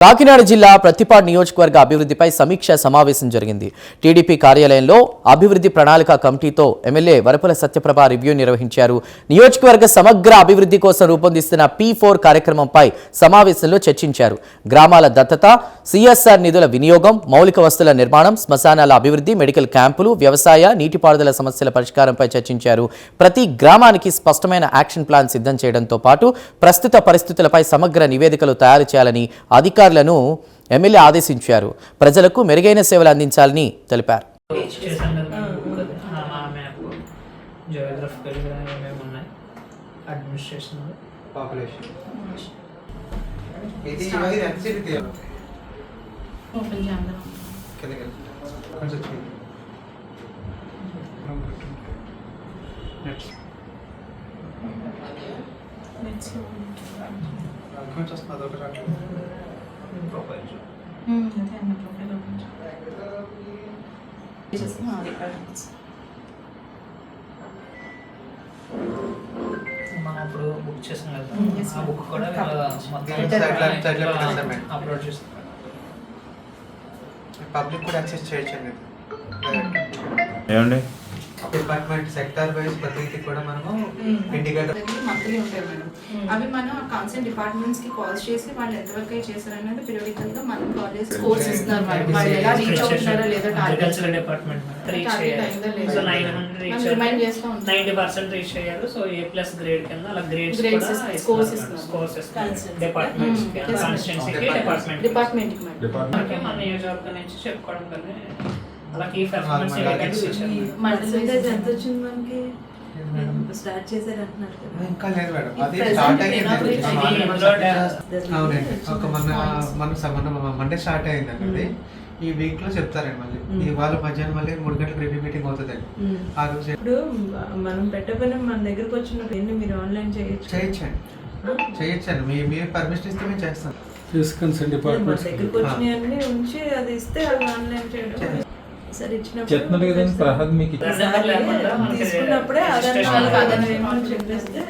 కాకినాడ జిల్లా ప్రతిపాడు నియోజకవర్గ అభివృద్ధిపై సమీక్ష సమావేశం జరిగింది. టీడీపీ కార్యాలయంలో అభివృద్ధి ప్రణాళిక కమిటీతో ఎమ్మెల్యే వరపుల సత్యప్రభ రివ్యూ నిర్వహించారు. నియోజకవర్గ సమగ్ర అభివృద్ధి కోసం రూపొందిస్తున్న పీ ఫోర్ కార్యక్రమంపై సమావేశంలో చర్చించారు. గ్రామాల దత్తత సిఎస్ఆర్ నిధుల వినియోగం మౌలిక వస్తువుల నిర్మాణం శ్మశానాల అభివృద్ధి మెడికల్ క్యాంపులు వ్యవసాయ నీటిపారుదల సమస్యల పరిష్కారంపై చర్చించారు. ప్రతి గ్రామానికి స్పష్టమైన యాక్షన్ ప్లాన్ సిద్ధం చేయడంతో పాటు ప్రస్తుత పరిస్థితులపై సమగ్ర నివేదికలు తయారు చేయాలని అధికారులను ఎమ్మెల్యే ఆదేశించారు ప్రజలకు మెరుగైన సేవలు అందించాలని తెలిపారు కొంచెం కొంచెం వస్తుంది అదొకటి రావట్లేదు. ప్రొఫైల్ ప్రొఫైల్ మనం అప్పుడు బుక్ చేసాం కదా ఆ. బుక్ కూడా మొత్తం. అప్లోడ్ చేస్తాం పబ్లిక్ కూడా యాక్సెస్ చేయొచ్చండి ఏమండి డిపార్ట్మెంట్ సెక్టార్ వైజ్ ప్రతిదీ కూడా మనము. ఇండికేటర్ మంత్లీ ఉంటాయి మేడం. అవి మనం కన్సర్న్ డిపార్ట్మెంట్స్కి కాల్స్ చేసి వాళ్ళు ఎంతవరకు అయి చేశారనేది పీరియాడికల్గా మనం కాల్ చేసి స్కోర్స్ ఇస్తున్నారు వాళ్ళు వాళ్ళు ఎలా రీచ్ అవుతున్నారో లేదో అగ్రికల్చర్ డిపార్ట్మెంట్ పర్సెంట్ రీచ్ అయ్యారు సో ఏ ప్లస్ గ్రేడ్ కింద అలా గ్రేడ్స్. స్కోర్స్ ఇస్తున్నారు డిపార్ట్మెంట్ డిపార్ట్మెంట్కి మేడం. మనకి మన నియోజకవర్గం నుంచి చెప్పుకోవడం కానీ పెర్ఫార్మెన్స్ మనకి? మేడం స్టార్ట్ చేశారు అంటున్నారు కదా ఇంకా లేదు మేడం. అది స్టార్ట్ అయ్యింది అవునండి. ఒక మన. మన మండే స్టార్ట్ అయిందండి అది ఈ వీక్లో చెప్తారండి మళ్ళీ. Mm. ఇవాళ మధ్యాహ్నం మళ్ళీ మూడు గంటలకు రివ్యూ మీటింగ్ అవుతుందండి. ఆ రోజు ఇప్పుడు మనం పెట్టబోయిన మన దగ్గరకు వచ్చినప్పుడు మీరు ఆన్లైన్ చేయొచ్చు చేయొచ్చండి. చేయొచ్చండి. మీ మీరు పర్మిషన్ ఇస్తే మేము చేస్తాం. తీసుకొని మన డిపార్ట్మెంట్స్ దగ్గరకు వచ్చినవన్నీ ఉంచి అది ఇస్తే అది ఆన్లైన్ చేయడం. సరే చెప్తున్నారు కదండి ప్రసాద్ మీకు తీసుకున్నప్పుడే ఆధార్ చెప్పేస్తే